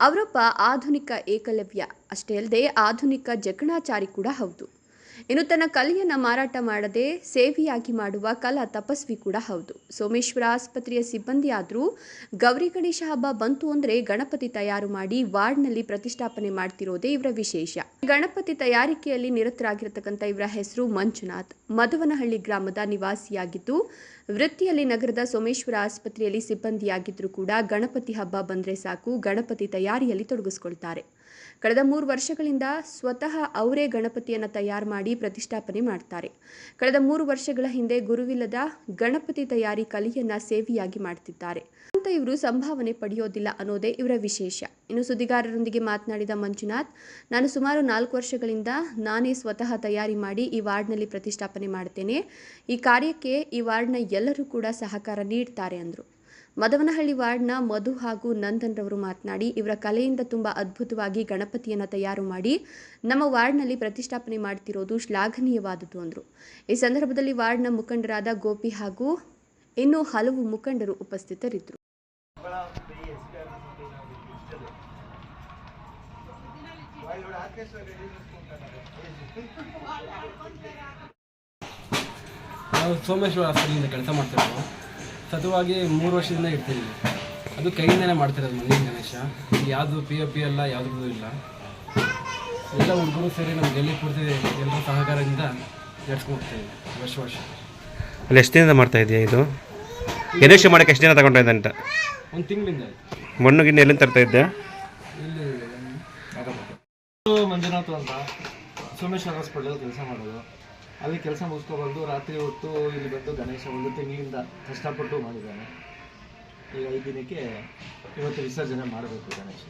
ಅವರೊಬ್ಬ ಆಧುನಿಕ ಏಕಲವ್ಯ. ಅಷ್ಟೇ ಅಲ್ಲದೆ ಆಧುನಿಕ ಜಕಣಾಚಾರಿ ಕೂಡ ಹೌದು. ಇನ್ನು ತನ್ನ ಕಲೆಯನ್ನು ಮಾರಾಟ ಮಾಡದೆ ಸೇವೆಯಾಗಿ ಮಾಡುವ ಕಲಾ ತಪಸ್ವಿ ಕೂಡ ಹೌದು. ಸೋಮೇಶ್ವರ ಆಸ್ಪತ್ರೆಯ ಸಿಬ್ಬಂದಿ ಆದರೂ ಗೌರಿ ಗಣೇಶ ಹಬ್ಬ ಬಂತು ಅಂದರೆ ಗಣಪತಿ ತಯಾರು ಮಾಡಿ ವಾರ್ಡ್ನಲ್ಲಿ ಪ್ರತಿಷ್ಠಾಪನೆ ಮಾಡ್ತಿರೋದೇ ಇವರ ವಿಶೇಷ. ಗಣಪತಿ ತಯಾರಿಕೆಯಲ್ಲಿ ನಿರತರಾಗಿರತಕ್ಕಂಥ ಇವರ ಹೆಸರು ಮಂಜುನಾಥ್. ಮಧುವನಹಳ್ಳಿ ಗ್ರಾಮದ ನಿವಾಸಿಯಾಗಿದ್ದು, ವೃತ್ತಿಯಲ್ಲಿ ನಗರದ ಸೋಮೇಶ್ವರ ಆಸ್ಪತ್ರೆಯಲ್ಲಿ ಸಿಬ್ಬಂದಿಯಾಗಿದ್ದರೂ ಕೂಡ ಗಣಪತಿ ಹಬ್ಬ ಬಂದರೆ ಸಾಕು, ಗಣಪತಿ ತಯಾರಿಯಲ್ಲಿ ತೊಡಗಿಸ್ಕೊಳ್ತಾರೆ. ಕಳೆದ ಮೂರು ವರ್ಷಗಳಿಂದ ಸ್ವತಃ ಅವರೇ ಗಣಪತಿಯನ್ನು ತಯಾರು ಮಾಡಿ ಪ್ರತಿಷ್ಠಾಪನೆ ಮಾಡ್ತಾರೆ. ಕಳೆದ ಮೂರು ವರ್ಷಗಳ ಹಿಂದೆ ಗುರುವಿಲ್ಲದ ಗಣಪತಿ ತಯಾರಿ ಕಲಿಯನ್ನ ಸೇವೆಯಾಗಿ ಮಾಡ್ತಿದ್ದಾರೆ. ಅಂತ ಇವರು ಸಂಭಾವನೆ ಪಡೆಯೋದಿಲ್ಲ ಅನ್ನೋದೇ ಇವರ ವಿಶೇಷ. ಇನ್ನು ಸುದ್ದಿಗಾರರೊಂದಿಗೆ ಮಾತನಾಡಿದ ಮಂಜುನಾಥ್, ನಾನು ಸುಮಾರು ನಾಲ್ಕು ವರ್ಷಗಳಿಂದ ನಾನೇ ಸ್ವತಃ ತಯಾರಿ ಮಾಡಿ ಈ ವಾರ್ಡ್ನಲ್ಲಿ ಪ್ರತಿಷ್ಠಾಪನೆ ಮಾಡ್ತೇನೆ. ಈ ಕಾರ್ಯಕ್ಕೆ ಈ ವಾರ್ಡ್ನ ಎಲ್ಲರೂ ಕೂಡ ಸಹಕಾರ ನೀಡ್ತಾರೆ ಅಂದರು. ಮದವನಹಳ್ಳಿ ವಾರ್ಡ್ನ ಮಧು ಹಾಗೂ ನಂದನ್ ರವರು ಮಾತನಾಡಿ, ಇವರ ಕಲೆಯಿಂದ ತುಂಬ ಅದ್ಭುತವಾಗಿ ಗಣಪತಿಯನ್ನು ತಯಾರು ಮಾಡಿ, ನಮ್ಮ ವಾರ್ಡ್ನಲ್ಲಿ ಪ್ರತಿಷ್ಠಾಪನೆ ಮಾಡ್ತಿರೋದು ಶ್ಲಾಘನೀಯವಾದುದು ಅಂದರು. ಈ ಸಂದರ್ಭದಲ್ಲಿ ವಾರ್ಡ್ನ ಮುಖಂಡರಾದ ಗೋಪಿ ಹಾಗೂ ಇನ್ನೂ ಹಲವು ಮುಖಂಡರು ಉಪಸ್ಥಿತರಿದ್ದರು ನಾವು ಸೋಮೇಶ್ವರ ಕೆಲಸ ಮಾಡ್ತಿರೋದು. ಸತತವಾಗಿ ಮೂರು ವರ್ಷದಿಂದ ಇರ್ತೀವಿ ಅದು ಕೈಯಿಂದನೇ ಮಾಡ್ತಿರೋದು ಮಲ್ಲಿಗೆ ಗಣೇಶ. ಯಾವುದು ಪಿ ಎ ಪಿ ಅಲ್ಲ ಯಾವುದೂ ಇಲ್ಲ. ಎಲ್ಲ ಹುಡುಗರು ಸೇರಿ ನಮ್ಮ ಗೆಲ್ಲಿ ಪೂರ್ತಿ ಎಲ್ಲ ಸಹಕಾರದಿಂದ ನಡೆಸ್ಕೊಡ್ತೀವಿ ವರ್ಷ ವರ್ಷ. ಅಲ್ಲಿ ಎಷ್ಟು ದಿನದ ಮಾಡ್ತಾ ಇದೆಯಾ ಇದು? ಗಣೇಶ ಮಾಡೋಕ್ಕೆ ಎಷ್ಟು ದಿನ ತಗೊಂಡ ಅಂತ ಒಂದು ತಿಂಗಳಿಂದ ಮಣ್ಣು ಗಿಣ್ಣು ಎಲ್ಲಿಂದ ತರ್ತಾ ಇದ್ದೆ? ಇಲ್ಲಿ ಮಂಜುನಾಥ್ ಅಂತ. ಸೋಮೇಶ್ವರ ಹಾಸ್ಪಿಟಲ್ ಕೆಲಸ ಮಾಡೋದು. ಅಲ್ಲಿ ಕೆಲಸ ಮುಗಿಸ್ಕೊಬಂದು ರಾತ್ರಿ ಹೊತ್ತು ಇಲ್ಲಿ ಬಂದು ಗಣೇಶ ಒಂದು ತಿಂಗಳಿಂದ ಕಷ್ಟಪಟ್ಟು ಮಾಡಿದ್ದಾನೆ. ಈಗ ಐದು ದಿನಕ್ಕೆ ಇವತ್ತು ವಿಸರ್ಜನೆ ಮಾಡಬೇಕು ಗಣೇಶ